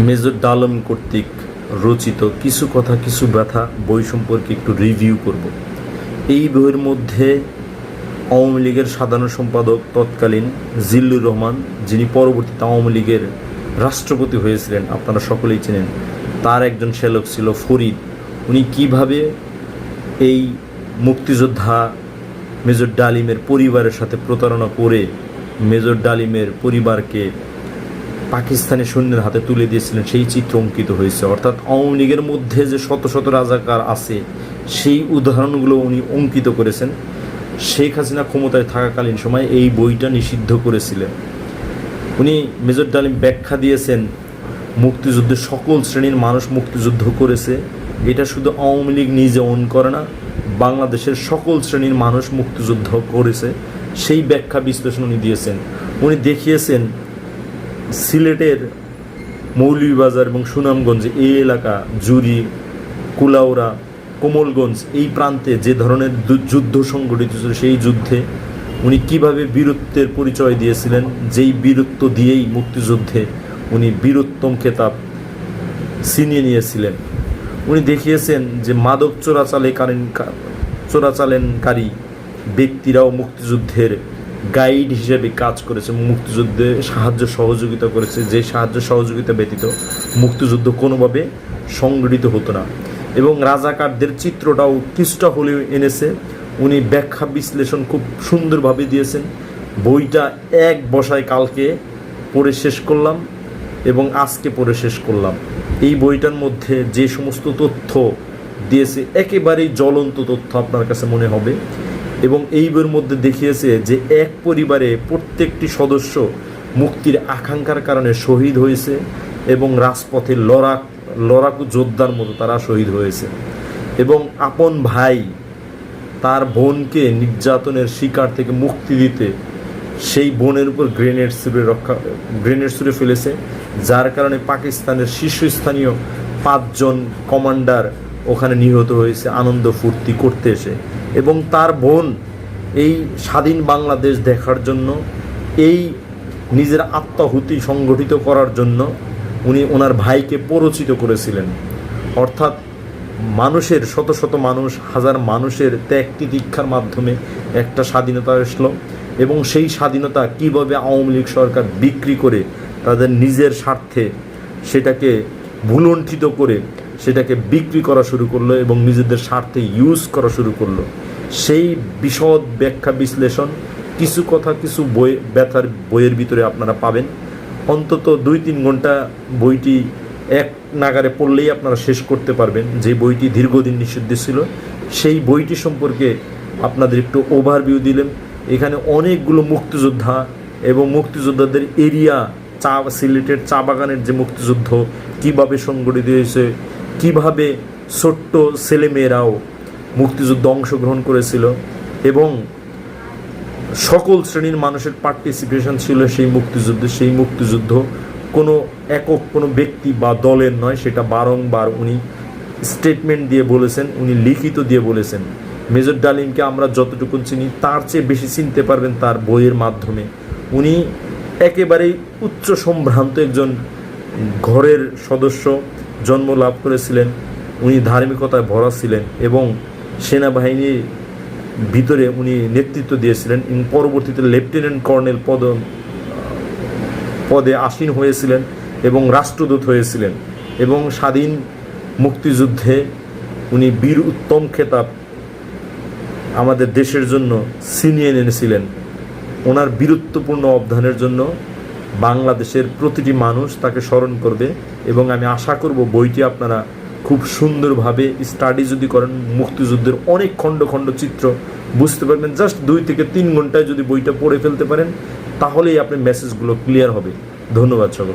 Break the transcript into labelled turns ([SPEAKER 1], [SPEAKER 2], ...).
[SPEAKER 1] Major ডালম কর্তৃক রচিত কিছু কথা, কিছু ব্যথা বই সম্পর্কে একটু রিভিউ করব। এই বইয়ের মধ্যে আওয়ামী লীগের সাধারণ সম্পাদক তৎকালীন জিল্লুর রহমান, যিনি পরবর্তীতে আওয়ামী লীগের রাষ্ট্রপতি হয়েছিলেন, আপনারা সকলেই চেনেন, তার একজন শ্যালক ছিল ফরিদ। উনি কীভাবে এই মুক্তিযোদ্ধা মেজর ডালিমের পরিবারের সাথে প্রতারণা করে মেজর ডালিমের পরিবারকে পাকিস্তানি সৈন্যের হাতে তুলে দিয়েছিলেন, সেই চিত্র অঙ্কিত হয়েছে। অর্থাৎ আওয়ামী লীগের মধ্যে যে শত শত রাজাকার আছে, সেই উদাহরণগুলো উনি অঙ্কিত করেছেন। শেখ হাসিনা ক্ষমতায় থাকাকালীন সময় এই বইটা নিষিদ্ধ করেছিলেন। উনি মেজর ডালিম ব্যাখ্যা দিয়েছেন, মুক্তিযুদ্ধের সকল শ্রেণির মানুষ মুক্তিযুদ্ধ করেছে। এটা শুধু আওয়ামী লীগ নিজে অন করে না, বাংলাদেশের সকল শ্রেণির মানুষ মুক্তিযুদ্ধ করেছে। সেই ব্যাখ্যা বিশ্লেষণ উনি দিয়েছেন। উনি দেখিয়েছেন সিলেটের মৌলভীবাজার এবং সুনামগঞ্জ এই এলাকা জুরি কুলাউরা কোমলগঞ্জ এই প্রান্তে যে ধরনের যুদ্ধ সংগঠিত ছিল সেই যুদ্ধে উনি কীভাবে বীরত্বের পরিচয় দিয়েছিলেন? যেই বীরত্ব দিয়েই মুক্তিযুদ্ধে উনি বীরোত্তম খেতাব ছিনিয়ে নিয়েছিলেন। উনি দেখিয়েছেন যে মাদক চোরাচালেকালীন চোরাচালেনকারী ব্যক্তিরাও মুক্তিযুদ্ধের গাইড হিসেবে কাজ করেছে, মুক্তিযুদ্ধে সাহায্য সহযোগিতা করেছে, যে সাহায্য সহযোগিতা ব্যতীত মুক্তিযুদ্ধ কোনোভাবে সংগঠিত হতো না। এবং রাজাকারদের চিত্রটা কিছুটা হলেও এনেছে। উনি ব্যাখ্যা বিশ্লেষণ খুব সুন্দরভাবে দিয়েছেন। বইটা এক বসায় কালকে পড়ে শেষ করলাম এবং আজকে পড়ে শেষ করলাম। এই বইটার মধ্যে যে সমস্ত তথ্য দিয়েছে, একেবারেই জ্বলন্ত তথ্য আপনার কাছে মনে হবে। এবং এই বইয়ের মধ্যে দেখিয়েছে যে এক পরিবারে প্রত্যেকটি সদস্য মুক্তির আকাঙ্ক্ষার কারণে শহীদ হয়েছে এবং রাজপথে লড়াক লড়াকু যোদ্ধার মতো তারা শহীদ হয়েছে। এবং আপন ভাই তার বোনকে নির্যাতনের শিকার থেকে মুক্তি দিতে সেই বোনের উপর গ্রেনেড ছুড়ে রক্ষা গ্রেনেড ছুড়ে ফেলেছে, যার কারণে পাকিস্তানের শীর্ষস্থানীয় পাঁচজন কমান্ডার ওখানে নিহত হয়েছে, আনন্দ ফুর্তি করতে এসে। এবং তার বোন এই স্বাধীন বাংলাদেশ দেখার জন্য, এই নিজের আত্মাহুতি সংগঠিত করার জন্য উনি ওনার ভাইকে প্ররোচিত করেছিলেন। অর্থাৎ মানুষের, শত শত মানুষ, হাজার মানুষের ত্যাগ তিতিক্ষার মাধ্যমে একটা স্বাধীনতা আসলো এবং সেই স্বাধীনতা কীভাবে আওয়ামী লীগ সরকার বিক্রি করে তাদের নিজের স্বার্থে সেটাকে ভুলণ্ঠিত করে সেটাকে বিক্রি করা শুরু করল এবং নিজেদের স্বার্থে ইউজ করা শুরু করল। সেই বিশদ ব্যাখ্যা বিশ্লেষণ, কিছু কথা, কিছু বই, ব্যথার বইয়ের ভিতরে আপনারা পাবেন। অন্তত দুই তিন ঘণ্টা বইটি এক নাগারে পড়লেই আপনারা শেষ করতে পারবেন। যে বইটি দীর্ঘদিন নিষিদ্ধ ছিল, সেই বইটি সম্পর্কে আপনাদের একটু ওভারভিউ দিলেন এখানে অনেকগুলো মুক্তিযোদ্ধা এবং মুক্তিযোদ্ধাদের এরিয়া, চা, সিলেটের চা বাগানের যে মুক্তিযুদ্ধ, কীভাবে সংগঠিত হয়েছে কীভাবে ছোট্ট ছেলেমেয়েরাও মুক্তিযুদ্ধ অংশগ্রহণ করেছিল এবং সকল শ্রেণির মানুষের পার্টিসিপেশন ছিল সেই মুক্তিযুদ্ধে, সেই মুক্তিযুদ্ধ কোনো একক কোনো ব্যক্তি বা দলের নয়, সেটা বারংবার উনি স্টেটমেন্ট দিয়ে বলেছেন, উনি লিখিত দিয়ে বলেছেন। মেজর ডালিমকে আমরা যতটুকু চিনি, তার চেয়ে বেশি চিনতে পারবেন তার বইয়ের মাধ্যমে। উনি একেবারেই উচ্চ সম্ভ্রান্ত একজন ঘরের সদস্য জন্ম লাভ করেছিলেন, উনি ধার্মিকতায় ভরা ছিলেন এবং সেনাবাহিনীর ভিতরে উনি নেতৃত্ব দিয়েছিলেন। পরবর্তীতে লেফটেন্যান্ট কর্নেল পদ, পদে আসীন হয়েছিলেন এবং রাষ্ট্রদূত হয়েছিলেন এবং স্বাধীন মুক্তিযুদ্ধে উনি বীর উত্তম খেতাব আমাদের দেশের জন্য ছিনিয়ে এনেছিলেন। ওনার বীরত্বপূর্ণ অবদানের জন্য বাংলাদেশের প্রতিটি মানুষ তাকে স্মরণ করবে এবং আমি আশা করব বইটি আপনারা খুব সুন্দরভাবে স্টাডি যদি করেন, মুক্তিযুদ্ধের অনেক খণ্ড খণ্ড চিত্র বুঝতে পারবেন। জাস্ট দুই থেকে তিন ঘন্টায় যদি বইটা পড়ে ফেলতে পারেন, তাহলেই আপনি মেসেজগুলো ক্লিয়ার হবে। ধন্যবাদ সকল